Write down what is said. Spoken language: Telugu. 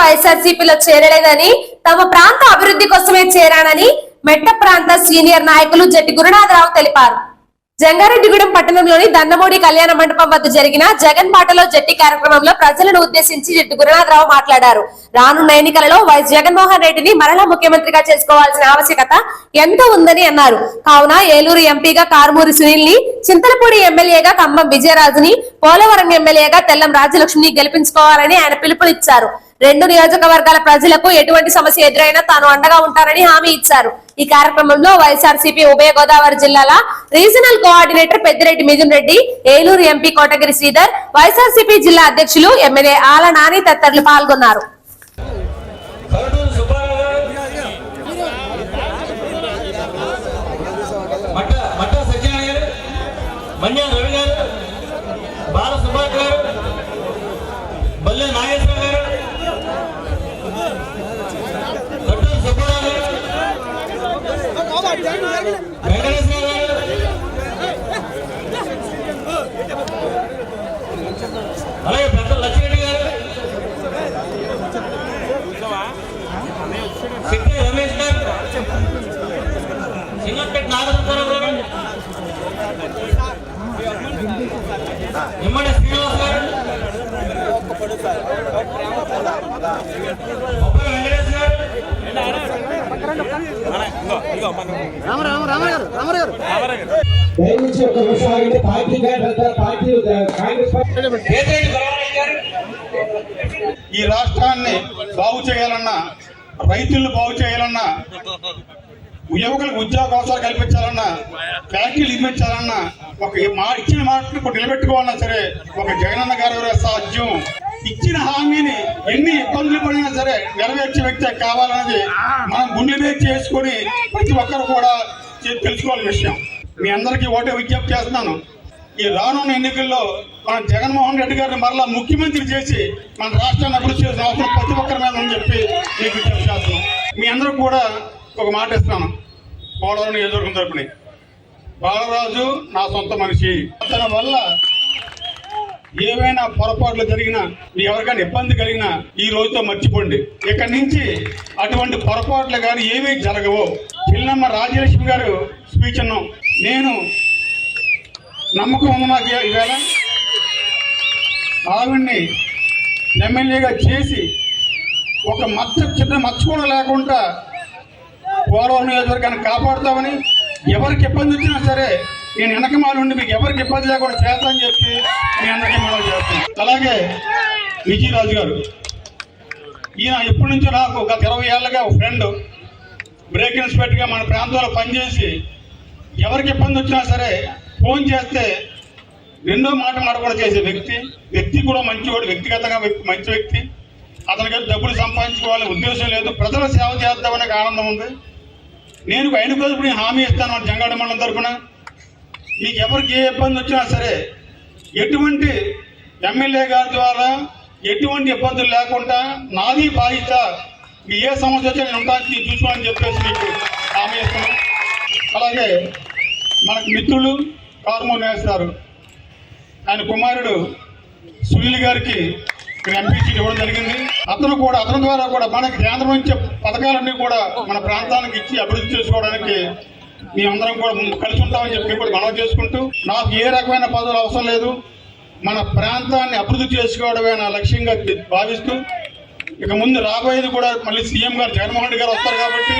వైఎస్ఆర్సీపీలో చేరలేదని తమ ప్రాంత అభివృద్ధి కోసమే చేరానని మెట్ట ప్రాంత సీనియర్ నాయకులు జట్టి గురునాథరావు తెలిపారు. జంగారెడ్డిగూడెం పట్టణంలోని దండమూడి కళ్యాణ మండపం వద్ద జరిగిన జగన్ బాటలో జట్టి కార్యక్రమంలో ప్రజలను ఉద్దేశించి జట్టి గురునాథరావు మాట్లాడారు. రానున్న ఎన్నికలలో వైఎస్ జగన్మోహన్ రెడ్డిని మరలా ముఖ్యమంత్రిగా చేసుకోవాల్సిన ఆవశ్యకత ఎంతో ఉందని అన్నారు. కావున ఏలూరు ఎంపీగా కారుమూరి సునీల్ని చింతలపూడి ఎమ్మెల్యేగా ఖమ్మం విజయరాజుని పోలవరం ఎమ్మెల్యేగా తెల్లం రాజలక్ష్మిని గెలిపించుకోవాలని ఆయన పిలుపునిచ్చారు. రెండు నియోజకవర్గాల ప్రజలకు ఎటువంటి సమస్య ఎదురైనా తాను అండగా ఉంటానని హామీ ఇచ్చారు. ఈ కార్యక్రమంలో వైఎస్ఆర్సీపీ ఉభయ గోదావరి జిల్లాల regional coordinator Peddireddy Mithun Reddy Eluru MP Kotagiri Sridhar YSRCP జిల్లా అధ్యక్షులు ఎమ్మెల్యే ఆల నాని తదితరులు పాల్గొన్నారు. గారు మన్యా రవి అలాగే పెద్ద లక్ష్మిరెడ్డి గారు. సిట్టి రమేష్ గారు. సింగంపేట నాగేశ్వరరావు గారు ఇమ్మడి శ్రీనివాస్ గారు. దయచేసి ఒక నిమిషం ఆగండి. పార్టీ కార్యకర్త పార్టీ కాంగ్రెస్ పార్టీ కేతిరెడ్డి గౌరవరాజు గారు. ఈ రాష్ట్రాన్ని బాగు చేయాలన్నా రైతులను బాగు చేయాలన్నా యువకులకు ఉద్యోగ అవసరాలు కల్పించాలన్నా ఫ్యాక్టరీలు నిర్మించాలన్నా ఒక మా ఇచ్చిన మాటను కూడా నిలబెట్టుకోవాలన్నా సరే ఒక జగనన్న గారు సాధ్యం. ఇచ్చిన హామీని ఎన్ని ఇబ్బందులు పడినా సరే నెరవేర్చే వ్యక్తి కావాలన్నది మనం గుండె మీద చేసుకొని ప్రతి ఒక్కరు కూడా తె- విషయం. మీ అందరికీ ఓటే విజ్ఞప్తి చేస్తున్నాను. ఈ రానున్న ఎన్నికల్లో మన జగన్మోహన్ రెడ్డి గారిని మరలా ముఖ్యమంత్రి చేసి మన రాష్ట్రాన్ని అభివృద్ధి చేసిన అవసరం ప్రతి ఒక్కరి మీద అని చెప్పి మీకు విజ్ఞప్తి చేస్తున్నాం మీ అందరూ కూడా ఒక మాట ఇస్తున్నాను. పోలవరం నియోజకవర్గం తరపున. బాలరాజు నా సొంత మనిషి. అతని వల్ల ఏవైనా పొరపాట్లు జరిగినా మీ ఎవరికైనా ఇబ్బంది కలిగినా ఈ రోజుతో మర్చిపోండి. ఇక్కడి నుంచి అటువంటి పొరపాట్లు కానీ ఏమీ జరగవు. పిల్లమ్మ రాజలక్ష్మి గారు స్పీచ్ అన్నాం. నేను నమ్మకం ఉంది నాకు ఇవాళ ఆవిడ్ని ఎమ్మెల్యేగా చేసి ఒక మచ్చ చిన్న మచ్చ కూడా లేకుండా పోలవరం నియోజకవర్గాన్ని కాపాడుతామని ఎవరికి ఇబ్బంది వచ్చినా సరే నేను వెనక ఉండి మీకు ఎవరికి ఇబ్బంది లేకుండా చేస్తానని చెప్పి మీ అందరికీ మనం చేస్తాను అలాగే విజయరాజు గారు ఈయన ఎప్పటి నుంచో నాకు గత ఇరవై ఏళ్ళగా ఒక ఫ్రెండ్ బ్రేక్ ఇన్స్పెక్టర్గా మన ప్రాంతంలో పనిచేసి ఎవరికి ఇబ్బంది వచ్చినా సరే ఫోన్ చేస్తే రెండో మాట మాడకుండా చేసే వ్యక్తి వ్యక్తి కూడా మంచివాడు వ్యక్తిగతంగా వ్యక్తి మంచి వ్యక్తి. అతనికి డబ్బులు సంపాదించుకోవాలని ఉద్దేశం లేదు. ప్రజల సేవ చేద్దామనే ఆనందం ఉంది. నేను ఆయన కోసం నేను హామీ ఇస్తాను మన జంగాడ మండలం తరఫున మీకు ఎవరికి ఏ ఇబ్బంది వచ్చినా సరే ఎటువంటి ఎమ్మెల్యే గారి ద్వారా ఎటువంటి ఇబ్బందులు లేకుండా నాది బాధ్యత మీ ఏ సమస్య వచ్చినా నేను ఉంటాను చూసుకోవాలని చెప్పేసి మీకు హామీ ఇస్తున్నాను అలాగే మనకు మిత్రులు కారుమూలు వేస్తారు ఆయన కుమారుడు సునీల్ గారికి ఇక్కడ అనిపించి ఇవ్వడం జరిగింది. అతను కూడా అతని ద్వారా కూడా మనకి కేంద్రం నుంచి పథకాలన్నీ కూడా మన ప్రాంతానికి ఇచ్చి అభివృద్ధి చేసుకోవడానికి మేమందరం కూడా కలిసి ఉంటామని చెప్పి కూడా మనం చేసుకుంటూ నాకు ఏ రకమైన పదవులు అవసరం లేదు. మన ప్రాంతాన్ని అభివృద్ధి చేసుకోవడమే నా లక్ష్యంగా భావిస్తూ ఇక ముందు రాబోయేది కూడా మళ్ళీ సీఎం గారు జగన్మోహన్ రెడ్డి గారు వస్తారు కాబట్టి